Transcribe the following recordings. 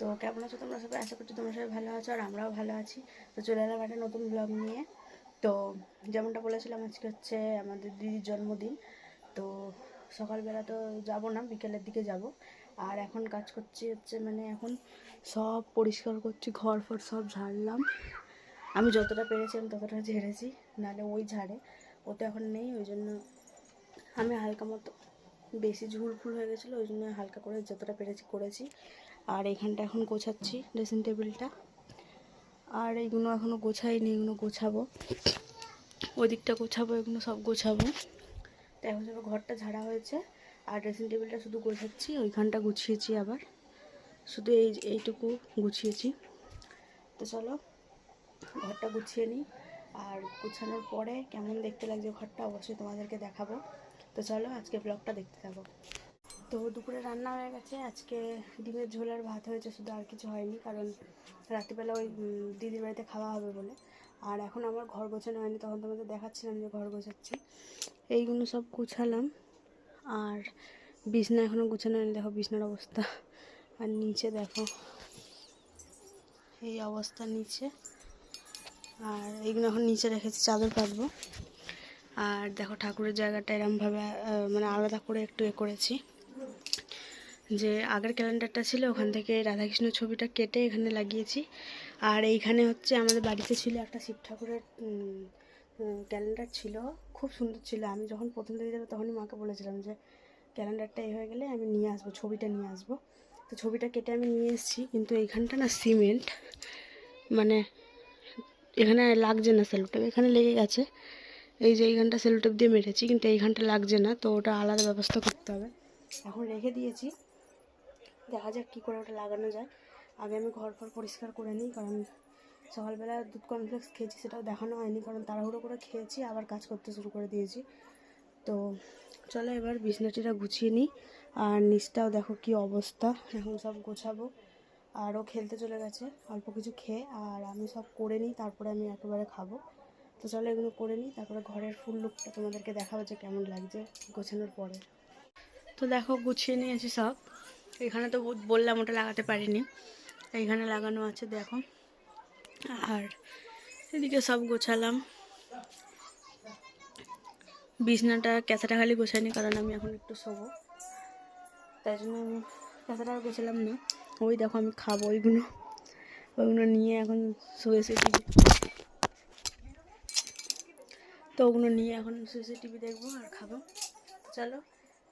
তো কেমন আছো তোমরা সবাই? আশা করছি তোমরা সবাই ভালো আছো আর আমরাও ভালো আছি। তো চলে এলাম একটা নতুন ব্লগ নিয়ে। তো যেমনটা বলেছিলাম আজকে হচ্ছে আমাদের দিদির জন্মদিন। তো সকালবেলা তো যাব না, বিকেলের দিকে যাব। আর এখন কাজ করছি হচ্ছে মানে এখন সব পরিষ্কার করছি, ঘর ফর সব ঝাড়লাম। আমি যতটা পেরেছি আমি ততটা ঝেড়েছি, নাহলে ওই ঝাড়ে। ও তো এখন নেই, ওই জন্য আমি হালকা মতো বেশি ঝুল ফুল হয়ে গেছিল, ওই জন্য হালকা করে যতটা পেরেছি করেছি। আর এখানটা এখন গোছাচ্ছি ড্রেসিং টেবিলটা আর এইগুলো এখনও গোছাইনি, এগুলো গোছাবো। ওই দিকটা গোছাবো, এগুলো সব গোছাবো। তো এখন সব ঘরটা ঝাড়া হয়েছে। আর ড্রেসিং টেবিলটা শুধু গোছাচ্ছি, ওইখানটা গুছিয়েছি আবার। শুধু এই, এইটুকু গুছিয়েছি। তো চলো, ঘরটা গুছিয়ে নিই। আর গুছানোর পরে কেমন দেখতে লাগছে ঘরটা অবশ্যই তোমাদেরকে দেখাবো। তো চলো, আজকে ব্লগটা দেখতে থাকো। তো দুপুরে রান্না হয়ে গেছে। আজকে ডিমের ঝোল আর ভাত হয়েছে, শুধু আর কিছু হয়নি, কারণ রাত্রিবেলা ওই দিদির বাড়িতে খাওয়া হবে বলে। আর এখন আমার ঘর গোছানো হয়নি, তখন তোমাদের দেখাচ্ছিলাম যে ঘর গোছাচ্ছি। এইগুলো সব গুছালাম, আর বিছনা এখনও গুছানো হয়নি, দেখো বিছনার অবস্থা। আর নিচে দেখো, এই অবস্থা নিচে। আর এইগুলো এখন নিচে রেখেছি, চাদর পাতবো আর দেখো ঠাকুরের জায়গাটা এরমভাবে মানে আলাদা করে একটু এ করেছি। যে আগের ক্যালেন্ডারটা ছিল ওখান থেকে রাধাকৃষ্ণ ছবিটা কেটে এখানে লাগিয়েছি। আর এইখানে হচ্ছে আমাদের বাড়িতে ছিল একটা শিব ঠাকুরের ক্যালেন্ডার ছিল। খুব সুন্দর ছিল। আমি যখন প্রথম থেকে যাব তখনই মাকে বলেছিলাম যে ক্যালেন্ডারটা এই হয়ে গেলে আমি নিয়ে আসব ছবিটা নিয়ে আসব। তো ছবিটা কেটে আমি নিয়ে এসেছি। কিন্তু এইখানটা না সিমেন্ট। মানে এখানে লাগছে না সেলোটেপ এখানে লেগে গেছে। এই যে এইখানটা সেলোটেপ দিয়ে মেরেছি কিন্তু এইখানটা লাগছে না। তো ওটা আলাদা ব্যবস্থা করতে হবে। এখন রেখে দিয়েছি। দেখা যাক কী করে ওটা লাগানো যায়। আগে আমি ঘর ফর পরিষ্কার করে নিই, কারণ সকালবেলা দুধ কমপ্লেক্স খেয়েছি, সেটাও দেখানো হয়নি, কারণ তাড়াহুড়ো করে খেয়েছি, আবার কাজ করতে শুরু করে দিয়েছি। তো চলো এবার বিছনাটিটা গুছিয়ে নিই, আর নিচটাও দেখো কি অবস্থা, এখন সব গোছাবো। আরও খেলতে চলে গেছে, অল্প কিছু খেয়ে, আর আমি সব করে নিই, তারপরে আমি একেবারে খাব। তো চলো এগুলো করে নিই, তারপরে ঘরের ফুল লুকটা তোমাদেরকে দেখাবো যে কেমন লাগছে গোছানোর পরে। তো দেখো গুছিয়ে নিয়েছি সব। এখানে তো বললাম ওটা লাগাতে পারিনি। এইখানে লাগানো আছে, দেখো। আর এদিকে সব গোছালাম। বিছনাটা ক্যাসাটা খালি গোছাইনি, কারণ আমি এখন একটু শোবো। তাই জন্য আমি ক্যাসাটা আর গোছালাম না। ওই দেখো আমি খাব ওইগুলো। ওইগুলো নিয়ে এখন শুয়ে শুয়ে টিভি তো ওগুলো নিয়ে এখন শুয়ে শুয়ে টিভি দেখব আর খাব। চলো।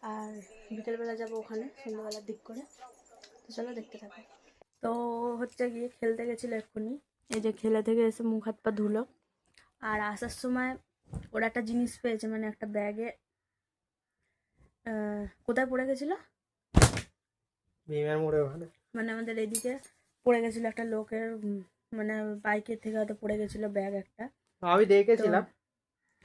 আর বিকেলবেলা যাব ওখানে সন্ধ্যাবেলার দিক করে। তো চলো দেখতে থাকো। তো হচ্ছে গিয়ে খেলতে গেছিল এক্ষুনি। এই যে খেলে থেকে এসে মুখ হাত পা ধুলো। আর আসার সময় ওরা একটা জিনিস পেয়েছে মানে একটা ব্যাগে কোথায় পড়ে গেছিল? ভীমের মোড়ে ওখানে। মানে আমাদের এদিকে পড়ে গেছিল একটা লোকের মানে বাইকের থেকে হয়তো পড়ে গেছিল ব্যাগ একটা। আমি দেখেছিলাম।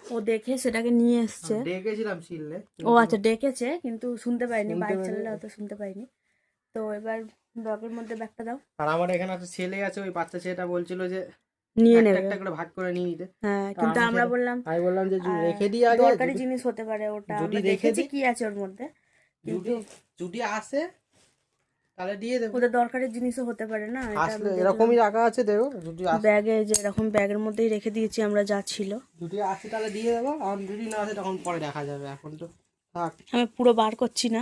ও দেখে সেটাকে নিয়ে এসছে। দেখেছিলাম শিললে ও আচ্ছা ডেকেছে কিন্তু শুনতে পাইনি বাইক। চালালে অত শুনতে পাইনি। তো এবার ব্যাগের মধ্যে ব্যাগটা দাও। আর আমার এখানে একটা ছেলে আছে ওই বাচ্চা ছেলেটা বলছিল যে নিয়ে নেবে। একটা করে ভাগ করে নিয়ে নিতে। হ্যাঁ কিন্তু আমরা বললাম আমি বললাম যে রেখে দিই আগে দরকারি জিনিস হতে পারে ওটা। আমরা দেখেছি কি আছে ওর মধ্যে। কিন্তু যদি আসে তাহলে দিয়ে দেবো। ওদের দরকারি জিনিসও হতে পারে না আসলে এরকমই রাখা আছে দেখো যদি ব্যাগে যে এরকম ব্যাগের মধ্যেই রেখে দিয়েছি আমরা যা ছিল। যদি আসে তাহলে দিয়ে দেবো। আর যদি না আসে তখন পরে দেখা যাবে এখন তো থাক। আমি পুরো বার করছি না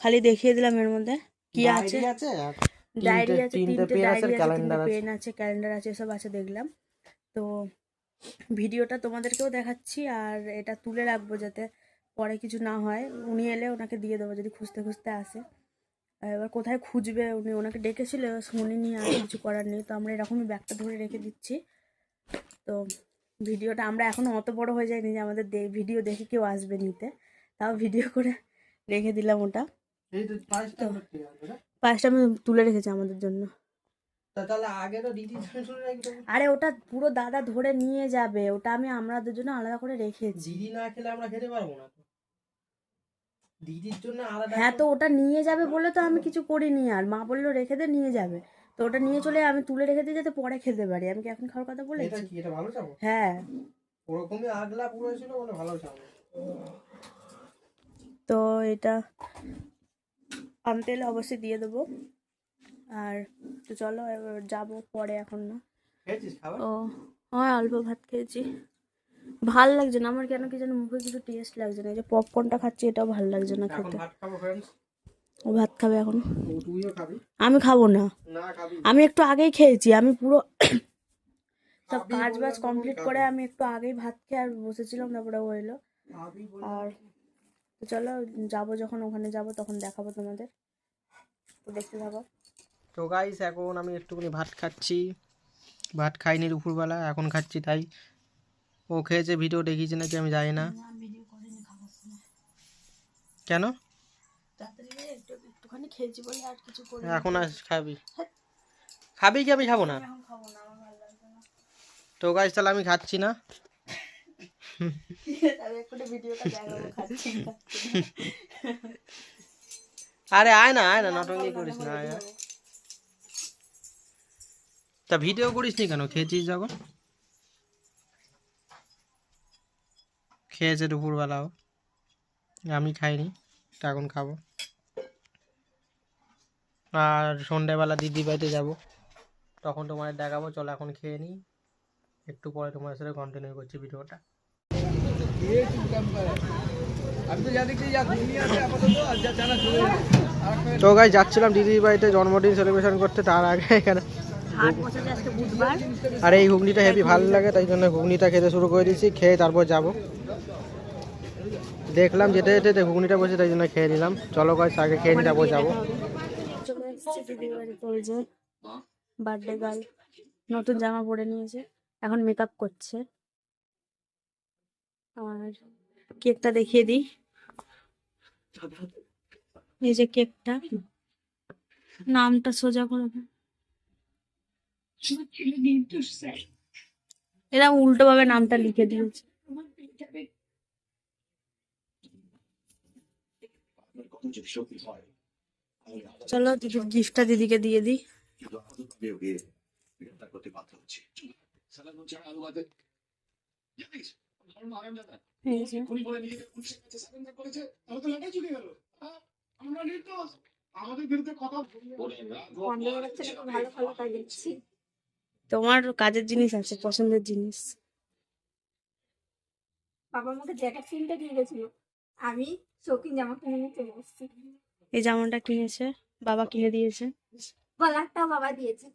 খালি দেখিয়ে দিলাম এর মধ্যে কি আছে। ডায়েরি আছে ডায়েরি আছে তিনটে তিনটে পেন আছে ডায়েরি আছে ক্যালেন্ডার আছে। পেন আছে ক্যালেন্ডার আছে সব আছে দেখলাম। তো ভিডিওটা তোমাদেরকেও দেখাচ্ছি আর এটা তুলে রাখব যাতে পরে কিছু না হয়। উনি এলে ওনাকে দিয়ে দেবো যদি খুঁজতে খুঁজতে আসে। এবার কোথায় খুঁজবে? উনি ওনাকে ডেকেছিল শুনিনি আর কিছু করার নেই। তো আমরা এরকমই ব্যাগটা ধরে রেখে দিচ্ছি। তো ভিডিওটা আমরা এখনও অত বড় হয়ে যায়নি যে আমাদের ভিডিও দেখে কেউ আসবে নিতে। তাও ভিডিও করে রেখে দিলাম ওটা? পাঁচটা আমি তুলে রেখেছি আমাদের জন্য। আরে ওটা পুরো দাদা ধরে নিয়ে যাবে। ওটা আমি আমাদের জন্য আলাদা করে রেখেছি। দিদি না খেলে আমরা খেতে পারব না দিদির জন্য আলাদা হ্যাঁ তো ওটা নিয়ে যাবে বলে তো আমি কিছু করিনি আর। মা বলল রেখে দে নিয়ে যাবে। তো ওটা নিয়ে চলে আমি তুলে রেখে দিই যাতে পরে খেতে পারি। আমি কি এখন খাওয়ার কথা এটা বলেছি কি এটা ভালো চাবো? হ্যাঁ। ওরকমই আগলা পুরো ছিল বলে ভালো চাবো। তো এটা আনতে এলে অবশ্যই দিয়ে দেবো। আর তো চলো এবার যাব পরে এখন না। ও হ্যাঁ অল্প ভাত খেয়েছি। ভালো লাগছে না। আমার কেন কি যেন মুখে কিছু টেস্ট লাগছে না। এই যে পপকর্নটা খাচ্ছি এটাও ভালো লাগছে না খেতে। ভাত খাব ফ্রেন্ডস ও ভাত খাবে এখন। আমি খাব না। আমি একটু আগেই খেয়েছি। আমি পুরো সব কাজ বাজ কমপ্লিট করে আমি একটু আগেই ভাত খেয়ে আর বসেছিলাম তারপরে ও এলো। আর তো চলো যাব যখন ওখানে যাব তখন দেখাবো তোমাদের। তো দেখতে থাকো। তো গাইস এখন আমি একটুখানি ভাত খাচ্ছি। ভাত খাইনি দুপুরবেলা এখন খাচ্ছি তাই। ও খেয়েছে ভিডিও দেখিয়েছে নাকি আমি জানি না। কেন? বলে আর এখন আস খাবি? খাবি কি আমি খাব না? এখন খাব তো গাইস তাহলে আমি খাচ্ছি না। আরে আয় না আয় না নটঙ্গি করিস না। তা ভিডিও করিস নি কেন? খেয়েছিস যখন? খেয়েছে দুপুরবেলাও। আমি খাইনি এখন খাব। আর সন্ধ্যেবেলা দিদি বাড়িতে যাব। তখন তোমাদের দেখাবো, চলো এখন খেয়ে নিই। একটু পরে তোমার সাথে কন্টিনিউ করছি ভিডিওটা। তো গাই যাচ্ছিলাম দিদির বাড়িতে জন্মদিন সেলিব্রেশন করতে, তার আগে এখানে হাট বসেছে আজকে বুধবার। আর এই ঘুগনিটা হেভি ভালো লাগে তাই জন্য ঘুগনিটা খেতে শুরু করে দিয়েছি খেয়ে তারপর যাব। দেখলাম যেতে যেতে ঘুগনিটা বসে তাই জন্য খেয়ে নিলাম। চলো গাছ আগে খেয়ে তারপর যাব। চলে এসেছে দিদির বাড়িতে ওই যে বার্থডে গার্ল নতুন জামা পরে নিয়েছে এখন মেকআপ করছে। আর কেকটা দেখিয়ে দিই। এই যে কেকটা নামটা সোজা করে দাও। এরা উল্টো ভাবে নামটা লিখে দিয়েছে। চলো দিদির গিফটটা দিদিকে দিয়ে দিই। এই যে তোমার কাজের জিনিস আছে পছন্দের জিনিস। বাবা আমাকে জ্যাকেট কিনতে দিয়ে গেছিল। আমি শৌখিন জামা কিনে নিয়ে চলে এসেছি। এই জামাটা কিনেছে বাবা কিনে দিয়েছে। বাবা দিয়েছে।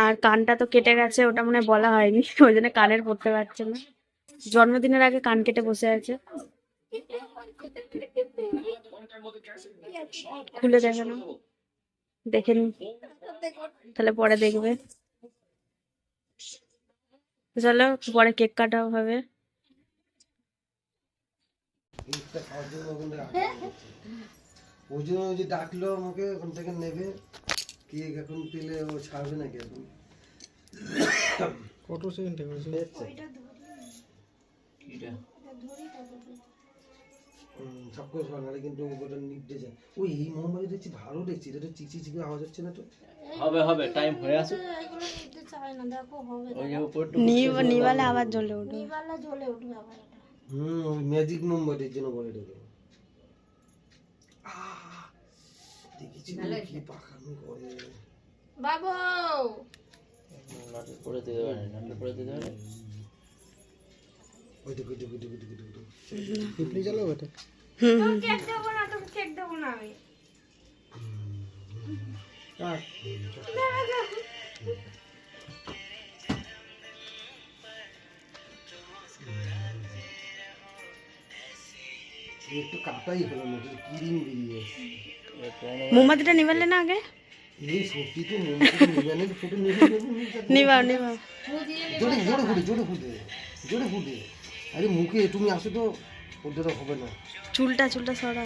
আর কানটা তো কেটে গেছে ওটা মনে বলা হয়নি ওই জন্য কানের পড়তে পারছে না। জন্মদিনের আগে কান কেটে বসে আছে। খুলে দেখে না দেখে নি। তাহলে পরে দেখবে। চলো পরে কেক কাটাও হবে। ওই জন্য যে ডাকলো আমাকে ওখান থেকে নেবে। কেক এখন পেলে ও ছাড়বে নাকি এখন? ফটো সেকেন্ড হুম, সব করে নাহলে কিন্তু ওটা নিপটে যায় ওই এই মোমবাতি দেখছি ভালো দেখছি এটা চিচি চিপে আওয়াজ হচ্ছে না তো? হবে হবে টাইম হয়ে আসুক। ওই যে উপর নিবালে আবার জ্বলে উঠবে। হুম ওই ম্যাজিক মোমবাতির জন্য বলে এটাকে আহ, দেখেছি ও কি পাখামি করে। বাবু! নাটক করে দিতে পারে নাটক করে দিতে পারে। ওই দেখো দেখো দেখো, দেখো, দেখো, ওই দেখো। পিপলি চালো ওটা? দেবো না তোকে কেক দেবো না আমি। একটু কাটাই হলো না কিরিম বেরিয়ে মোমবাতিটা নিবালে না আগে? নিবাও নিবাও। জোরে জোরে ফুটে জোরে ফুটে জোরে ফুটে আরে মুখে তুমি আসো তো ওদের হবে না। চুলটা চুলটা সরা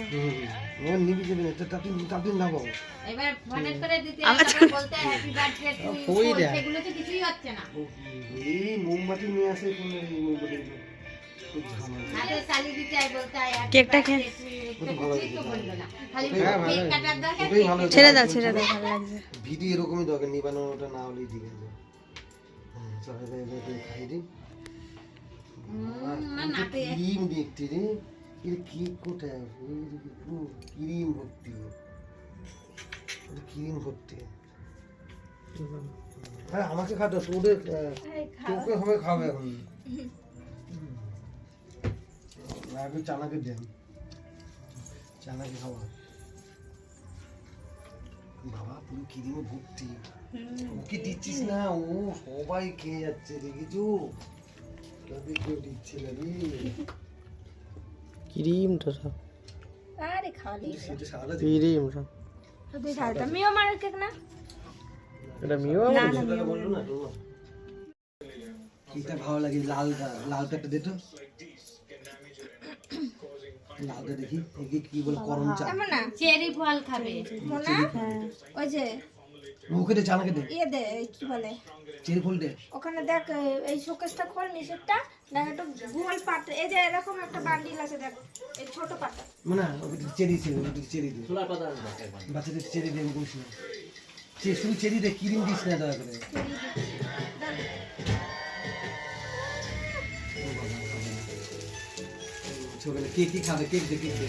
হুম নিবি যাবে না তাতে তাতে না বাবু। এবার ফোনের করে দিতে আমার বলতে হ্যাপি বার্থডে। সেগুলো তো কিছুই হচ্ছে না। এই মোমবাতি নিয়ে আসে কোন এই মোমবাতি দিতে বলতে কেকটা খেয়ে- হ্যাঁ, ছেড়ে দাও ছেড়ে দাও ভালো লাগছে। ভিডিও এরকমই দরকার নিবানোটা না হলেই আছে হ্যাঁ খাই দিই ক্রিম দেখতে রে এর কেক কোথায় ওই পুরো ক্রিম ভর্তি। ক্রিম ভর্তি। হ্যাঁ আমাকে তোদের আহ, তোকে হবে খাবে এখন। আগে চানাকে দেন। চানাকে খাওয়া। বাবা পুরো ক্রিমে ভর্তি। ওকে দিচ্ছিস না? ও সবাই খেয়ে যাচ্ছে দেখেছ? ক্রিমটা সব আরে খালি। সেটা ক্রিম সব তুই খাওয়াটা মিও মারের কেক না? এটা মিও দিন বলল না কিটা ভালো লাগে লালটা লালটা একটা দে তো। লালটা দেখি একে কি বলে করম চা না চেরি ফল খাবে। মোনা ওই যে মুখে দে চানাকে দে। ইয়ে দে এই কি বলে? চেরি ফুল দে। ওখানে দেখ এই- শোকেসটা খোল নিচেরটা দেখ একটা গোল পাত্র এই যে এরকম একটা বান্ডিল আছে দেখ এই ছোট পাত্র মানে ওকে চেরি ছিল ওকে চেরি দে। ছোলার পাতা। বাচ্চাদের চেরি দে বলছি। সে শুধু চেরি দে ক্রিম দিস না দয়া করে। ছোটবেলা কেক কি খাবে? কেক দে কেক দে।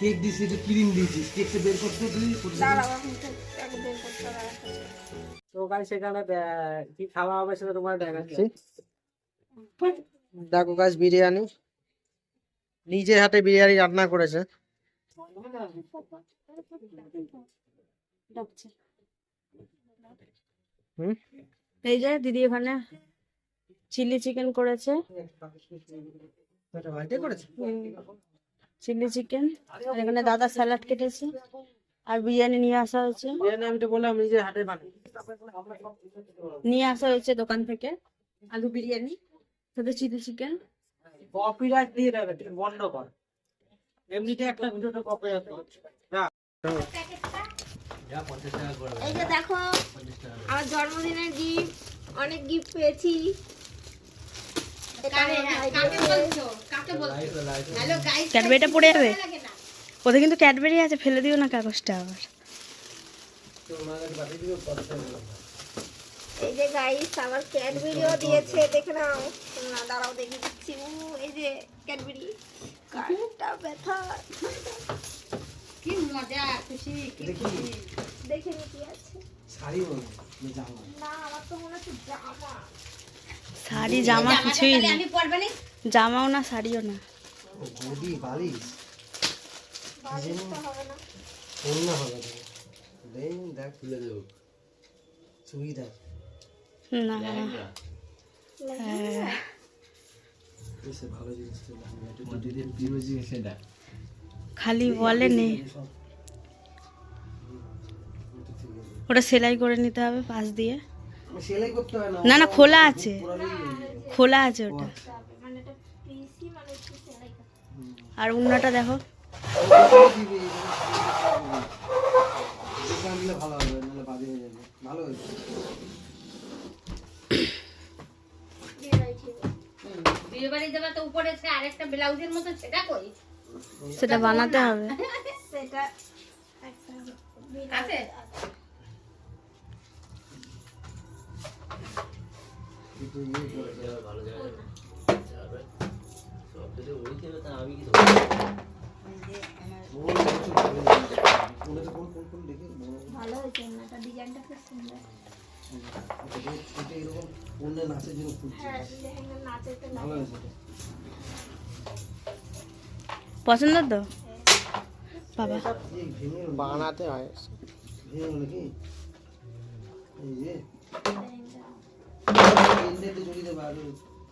কেক দিস একটু ক্রিম দিয়েছিস কেকটা বের করতে তুই সেখানে কি খাওয়া হবে সেটা তোমার দেখাচ্ছি। দেখো গাছ বিরিয়ানি। নিজের হাতে বিরিয়ানি রান্না করেছে। এই যে দিদি ওখানে চিলি চিকেন করেছে। এটা বাড়িতে করেছে চিলি চিকেন। আর এখানে দাদা স্যালাড কেটেছে। আর বিরিয়ানি নিয়ে আসা হয়েছে। বিরিয়ানি আমি তো বললাম নিজের হাতে বানাই। নিয়ে আসা হয়েছে দোকান থেকে। আলু বিরিয়ানি সাথে চিলি চিকেন। কপিরাইট দিয়ে দেবে বন্ধ কর। এমনিতে একটা ভিডিওতে কপিরাইট এই যে দেখো আমার জন্মদিনের গিফট অনেক গিফট পেয়েছি। ক্যাডবেরিটা পড়ে যাবে? ওদের কিন্তু ক্যাডবেরি আছে ফেলে দিও না কাগজটা আবার। এই যে গাইস আমার ক্যাডবেরিও দিয়েছে দেখে নাও। দাঁড়াও দেখে দিচ্ছি। উ, এই যে ক্যাডবেরি কাঠটা ব্যথা। কি মজা খুশি দেখি। দেখে নি কি আছে। শাড়ি মনে জামা। না আমার তো মনে হচ্ছে জামা। শাড়ি জামা কিছুই না আমি পরবে না? জামাও না শাড়িও না। ও বালিশ। বালিশটা হবে না। হবে। না দেন দেখ তুলে দেবো সুবিধা না। হ্যাঁ। খালি বলে নেই ওটা সেলাই করে নিতে হবে পাশ দিয়ে। সেলাই করতে হয় না। না না খোলা আছে। খোলা আছে ওটা। মানে এটা পিসি মানে একটু সেলাই করতে আর উন্নাটা দেখো। দেখে ভালো হবে নাহলে বাজে হয়ে যাবে। ভালো হয়েছে বিয়ে বাড়ি দেবা তো উপরে সে আরেকটা ব্লাউজের মতো সেটা কই? সেটা বানাতে হবে। সেটা আছে আমি কি ভালো কোন কোন কোন দেখি ভালো হয়েছে না ডিজাইনটা খুব সুন্দর। এটা এরকম অন্য নাচের জন্য খুঁজছে হ্যাঁ ভালো হয়েছে পছন্দ তো? বাবা। ভেঙে বানাতে হয়। নাকি? এই যে। দেবে আর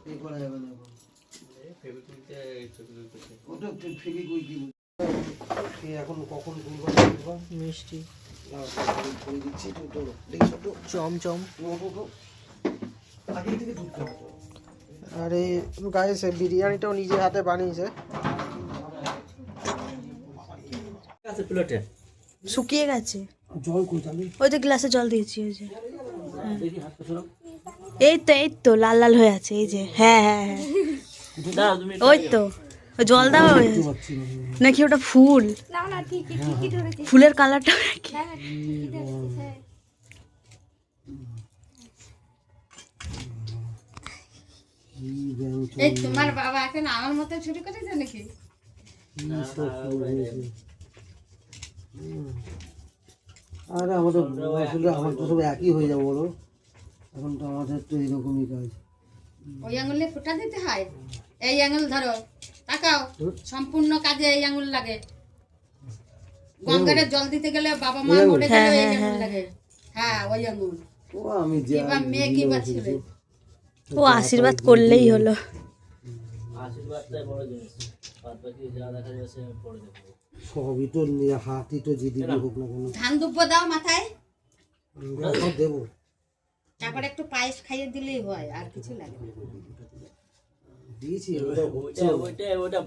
এ করা যাবে না ওটা ফেবিকুইক এখন কখন তুলবা তুলবা মিষ্টি। করে দিচ্ছি তো তো দেখি ছোট। চমচম তো আগে থেকে তো। আর এই গাইস বিরিয়ানিটাও নিজের হাতে বানিয়েছে। প্লেটে? শুকিয়ে গেছে। জল ওই যে গ্লাসে জল দিয়েছি ওই যে। সরো এই তো এই তো লাল লাল হয়ে আছে এই যে। হ্যাঁ হ্যাঁ হ্যাঁ। ওই তো ওই জল দেওয়া হয়ে। নাকি ওটা ফুল? না না ঠিকই ঠিকই ধরেছি। ফুলের কালারটা নাকি না না ঠিকই ধরেছি হ্যাঁ এই তোমার বাবা এখন আমার মতো ছুটি করেছে নাকি? আরে আমাদের আসলে আমার তো সব একই হয়ে যাব বলো। এখন তো আমাদের তো এইরকমই কাজ। ওই আঙুলে ফোঁটা দিতে হয়? এই আঙুল ধরো। তাকাও সম্পূর্ণ কাজে এই আঙুল লাগে। গঙ্গারে জল দিতে গেলে বাবা মা মরে গেলে এই আঙুল লাগে। হ্যাঁ ওই আঙুল। ও আমি যে মেয়ে ছেলে ও আশীর্বাদ করলেই হলো। আশীর্বাদটাই বড় জিনিস বাদ বাকি যা দেখা যাচ্ছে আমি পরে দেখব সবই তো হাতই তো যে দিবি হোক না কেন। ধান দুব্ব দাও মাথায়। দেবো। তারপরে একটু পায়েস খাইয়ে দিলেই হয় আর কিছু লাগে না। দিয়েছি ওটা ওইটা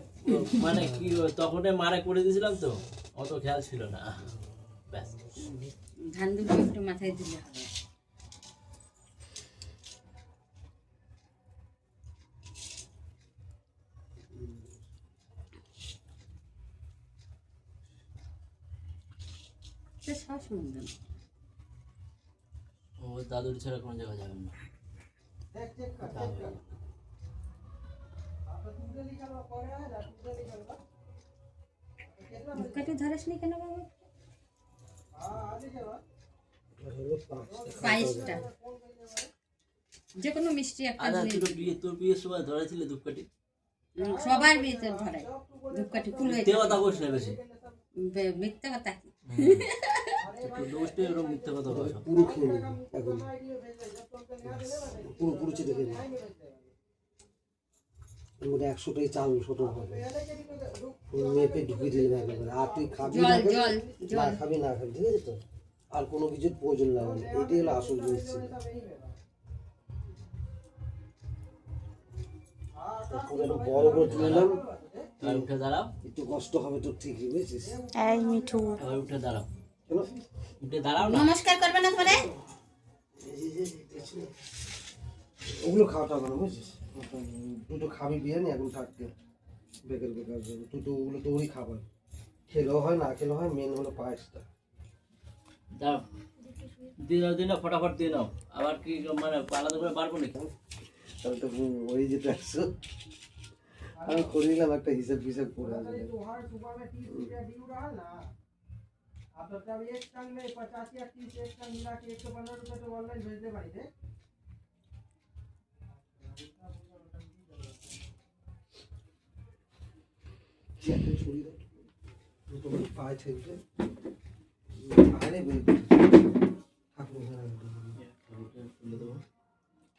মানে কি তখনই মারা করে দিয়েছিলাম তো অত খেয়াল ছিল না। ব্যাস। ধান দুব্ব একটু মাথায় দিলে। হবে সে সব সুন্দর ও দাদুর ছাড়া কোনো জায়গা যাবেন না। ধূপকাঠি ধরাস নি কেন বাবা? পায়েসটা। যে কোনো মিষ্টি একটা তোর বিয়ে তোর বিয়ের সময় ধরেছিলে ধূপকাঠি? সবার বিয়েতে ধরায় ধূপকাঠি ফুল হয়েছে মিথ্যে কথা বলিস না বেশি? মিথ্যা কথা কি? একটু দোষটা এরকম মিথ্যে কথা বলছ। পুরো পুরো পুরো চেটে মধ্যে একশোটাই চাল ছোট হবে। মেপে ঢুকিয়ে দিলে একেবারে। আর তুই খাবি না খাবি না খাবি ঠিক আছে তো? আর কোনো কিছুর প্রয়োজন লাগে না এটাই হলো আসল জিনিস ছিল বড় করে তুলে নিলাম উঠে দাঁড়াও। একটু কষ্ট হবে তো ঠিকই বুঝেছিস? এই মিঠু। এবার উঠে দাঁড়াও। উঠে দাঁড়াও নমস্কার করবে না পরে ওগুলো খাওয়াটা হবে না বুঝছিস? তুই তো খাবি বিরিয়ানি এখন থাকতে। বেকার বেকার তুই তো ওগুলো তো ওরই খাবার। খেলেও হয় না খেলেও হয় মেন হলো পায়েসটা। দাও। দিয়ে দাও দিয়ে নাও ফটাফট দিয়ে নাও। আবার কি মানে আলাদা করে পারব নাকি? তাহলে তো ওই যেটা একশো। আমি করে নিলাম একটা হিসাব ফিসাব করে আসবে। পায়ে ছেড়ে আরে ঠাকুর তুলে দেবো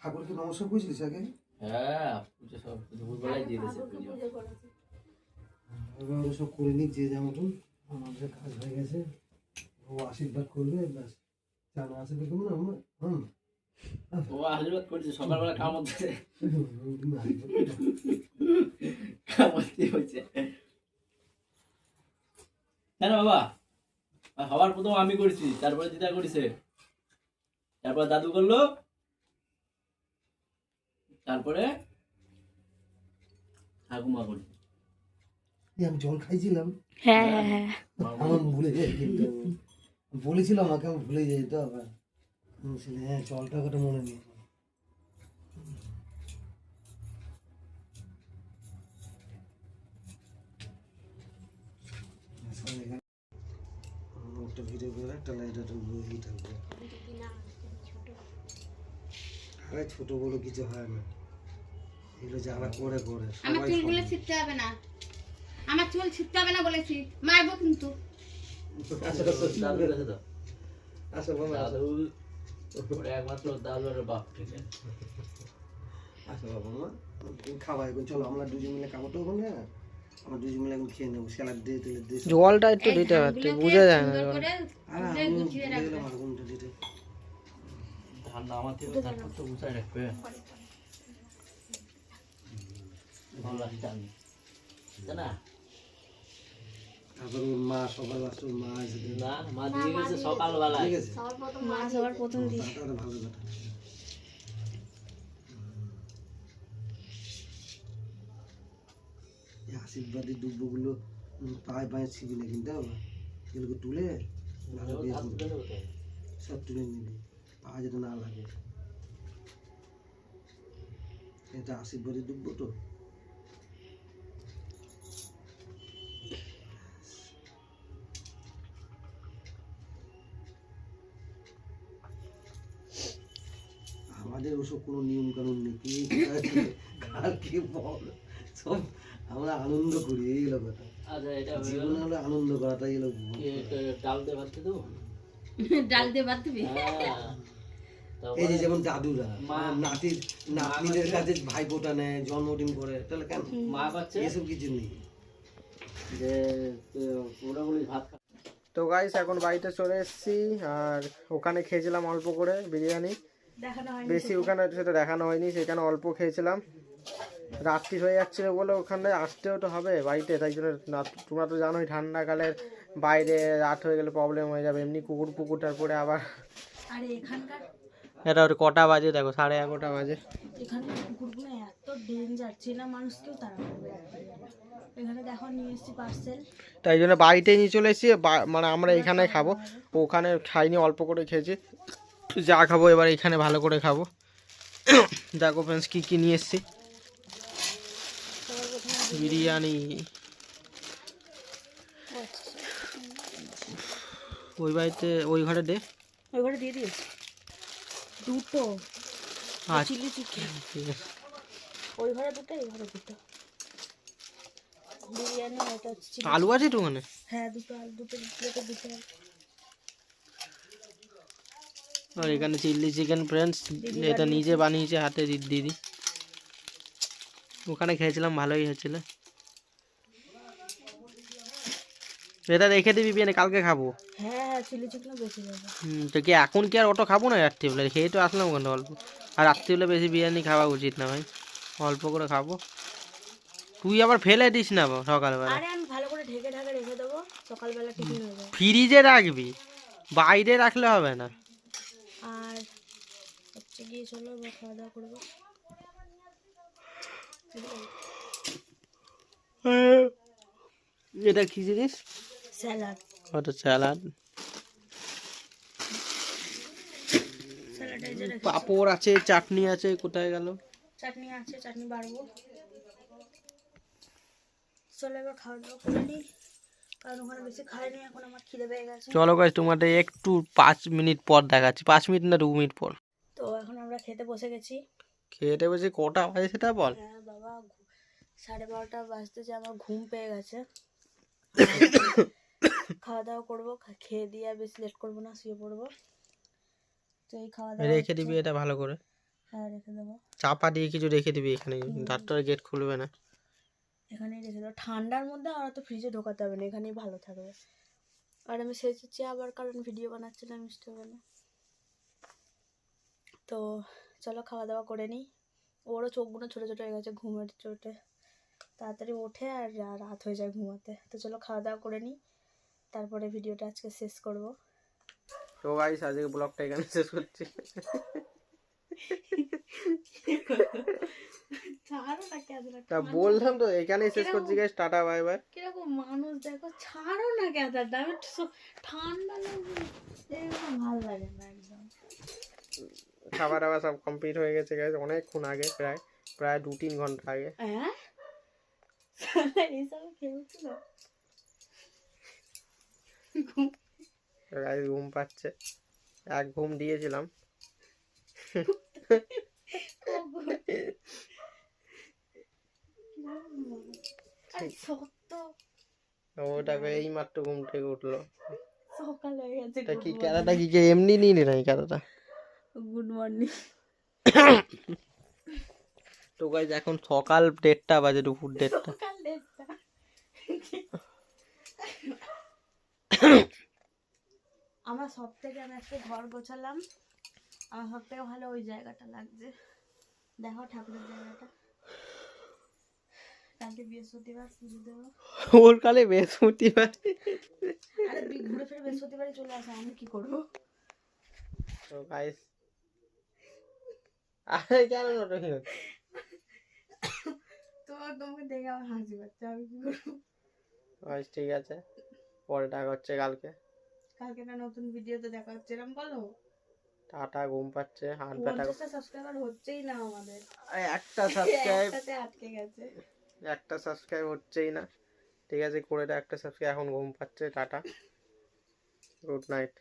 ঠাকুরকে নমস্কার করেছিলিস আগে? হ্যাঁ পুজো সব দুপুরবেলায় দিয়ে দিয়েছে পুজো। এবার ওসব করে নিক যে যেমন আমাদের কাজ হয়ে গেছে। ও আশীর্বাদ করবে ব্যাস। জানা আছে দেখুন না আমার হুম। ও আশীর্বাদ করেছে সকালবেলা কামড় দিতে তুমি আশীর্বাদ কেন বাবা। হওয়ার প্রথম আমি করেছি তারপরে দিদা করেছে। তারপর দাদু করল। তারপরে ঠাকুমা করছে আমি জল খাইছিলাম। হ্যাঁ হ্যাঁ হ্যাঁ। আমার ভুলে যাই কিন্তু বলেছিল আমাকে আমি ভুলে যাই তো আবার হ্যাঁ জলটা কথা মনে নেই একটা একটা লাইট একটা মুভি থাকবে। আরে ছোট বড় কিছু হয় না। এগুলো যারা করে করে আমার চুলগুলো। ছিটতে হবে না। আমার চুল ছিটতে হবে না বলেছি। মারবো কিন্তু। আসো বাবা আসো দাদু ওর একমাত্র দাদু আর বাপ ঠিক আছে আসো বাবা মা তুমি খাওয়া চলো আমরা দুজন মিলে খাব তো ওখানে। আমরা দুজন মিলে এখন খেয়ে নেব স্যালাড দিয়ে তেলে দিয়ে জলটা একটু দিতে পারতে বোঝা যায় না থেকে তারপর তো রাখবে। ভালো লাগছে তারপর ওর মা সকাল আসছে ওর মা এসে না মা দিয়ে গেছে সকালবেলায়। ঠিক আছে মা সবার প্রথম ভালো কথা। পায়ে পায়ে ছিবি না কিন্তু তুলে সব তুলে নিবি। যেটা না লাগে। এটা তো। আমাদের ওসব কোনো নিয়ম কানুন নেই। কি কার কি বল। সব আমরা আনন্দ করি এই হলো কথা। আচ্ছা জীবনে হলো আনন্দ করাটাই হলো কি ডাল দিয়ে ডাল দিয়ে দিবি? হ্যাঁ। এই যে যেমন দাদুরা নাতির নাতনিদের কাছে নেয় জন্মদিন করে তাহলে কেন? মা পাচ্ছে এসব কিছু নেই। যে মোটামুটি ভাত তো গাইস এখন বাড়িতে চলে এসেছি আর ওখানে খেয়েছিলাম অল্প করে বিরিয়ানি। বেশি ওখানে সেটা দেখানো হয়নি সেখানে অল্প খেয়েছিলাম। রাত্রি হয়ে যাচ্ছিল বলে ওখানে আসতেও তো হবে বাড়িতে। তাই জন্য না- তোমরা তো জানোই ঠান্ডাকালের বাইরে রাত হয়ে গেলে প্রবলেম হয়ে যাবে। এমনি কুকুর পুকুরটার পরে আবার এটা ওর কটা বাজে দেখো সাড়ে এগারোটা বাজে। এখানকার কুকুরগুলো এত ডেঞ্জার চেনা মানুষকেও তারা এখানে দেখো নিয়ে এসেছি পার্সেল তাই জন্য বাড়িতে নিয়ে চলে এসেছি বা- মানে আমরা এখানে খাব। ওখানে খাইনি অল্প করে খেয়েছি। যা খাব এবার এখানে ভালো করে খাব। দেখো ফ্রেন্ডস কী কী নিয়ে এসেছি। বিরিয়ানি। ওই বাড়িতে ওই ঘরে দে। ওই ঘরে দিয়ে দিয়েছি দুটো। আচ্ছা। Chilli chicken. ওই ঘরে দুটো এই ঘরে দুটো। বিরিয়ানি এটা আলু আছে তো ওখানে হ্যাঁ দুটো আলু দুটো প্লেটে দুটো আর এখানে চিলি চিকেন ফ্রেন্ডস এটা নিজে বানিয়েছে হাতে দিদি ওখানে খেয়েছিলাম ভালোই হয়েছিল। এটা রেখে দিবি বিয়ে কালকে খাব। হ্যাঁ হ্যাঁ হুম, তো কি এখন কি আর অত খাব না রাত্রিবেলা? খেয়ে তো আসলাম ওখানে অল্প। আর রাত্রিবেলা বেশি বিরিয়ানি খাওয়া উচিত না ভাই। অল্প করে খাব। তুই আবার ফেলে দিস না সকালবেলা। ফ্রিজে রাখবি? বাইরে রাখলে হবে না। আর হচ্ছে গিয়ে চলো খাওয়া দাওয়া করব। এটা কি জিনিস? স্যালাড। ওটা স্যালাড। স্যালাডে পাঁপড় আছে চাটনি আছে কোথায় গেল? চাটনি আছে চাটনি বাড়বো। চলো এবার খাওয়া দাওয়া করে নিই। কারণ ওখানে বেশি খাইনি এখন আমার খিদে পেয়ে গেছে। চলো গাছ তোমাদের একটু পাঁচ মিনিট পর দেখাচ্ছি। পাঁচ মিনিট না দু মিনিট পর। তো এখন আমরা খেতে বসে গেছি। খেতে বসে কটা বাজে সেটা বল? হ্যাঁ বাবা সাড়ে বারোটা বাজতেছে আমার ঘুম পেয়ে গেছে। খাওয়া দাওয়া করব খেয়ে দিয়ে আর বেশি লেট করব না শুয়ে পড়ব। তো এই খাওয়া দাওয়া রেখে দিবি এটা ভালো করে। হ্যাঁ রেখে দেবো। চাপা দিয়ে কিছু রেখে দিবি এখানে। ডাক্তার গেট খুলবে না। এখানেই রেখে দেবো। ঠান্ডার মধ্যে আর তো ফ্রিজে ঢোকাতে হবে না এখানেই ভালো থাকবে। আর আমি সেচেছি আবার কারণ ভিডিও বানাচ্ছিলাম না তো চলো খাওয়া দাওয়া করে নিই। ওরও চোখগুলো ছোটো ছোটো হয়ে গেছে ঘুমের চোটে। তাড়াতাড়ি ওঠে আর রাত হয়ে যায় ঘুমাতে। তো চলো খাওয়া দাওয়া করে নিই। তারপরে ভিডিওটা আজকে শেষ করব। তো গাইস আজকে ব্লগটা এখানে শেষ করছি। তা বললাম তো এখানেই শেষ করছি গাইস টাটা বাই বাই কীরকম মানুষ দেখো ছাড়ো না ক্যাদারটা আমি ঠান্ডা লাগবে এরকম ভালো লাগে না একদম। খাবার দাবার সব কমপ্লিট হয়ে গেছে গাইস অনেকক্ষণ আগে প্রায় প্রায় দু তিন ঘণ্টা আগে। হ্যাঁ? গাইস ঘুম পাচ্ছে। এক ঘুম দিয়েছিলাম। ওটাকে এই মাত্র ঘুম থেকে উঠল। সকাল হয়ে গেছে কি ক্যারাটা কি এমনি নিয়ে নিল এই ক্যারাটা? গুড মর্নিং তো গাইস এখন সকাল দেড়টা বাজে দুপুর দেড়টা। আমার সব থেকে আমি একটা ঘর গোছালাম। আমার সব থেকে ভালো ওই জায়গাটা লাগছে। দেখো ঠাকুরের জায়গাটা। কালকে বৃহস্পতিবার পুজো দেবো। ওর কালে বৃহস্পতিবার। আরে ঘুরে ফিরে বৃহস্পতিবারে চলে আসে আমি কি করব? তো গাইস আরে কেন নোটিং হচ্ছে? তোমার তোমাকে দেখে আমার হাসি পাচ্ছে আমি কি করব? গাইস ঠিক আছে পরে দেখা হচ্ছে কালকে। কালকে একটা নতুন ভিডিওতে দেখা হচ্ছে এরকম বলো? টাটা ঘুম পাচ্ছে হাত ব্যথা সাবস্ক্রাইবার হচ্ছেই না আমাদের। একটা সাবস্ক্রাইব আটকে গেছে। একটা সাবস্ক্রাইব হচ্ছেই না। ঠিক আছে করে একটা সাবস্ক্রাইব এখন ঘুম পাচ্ছে টাটা। Good night.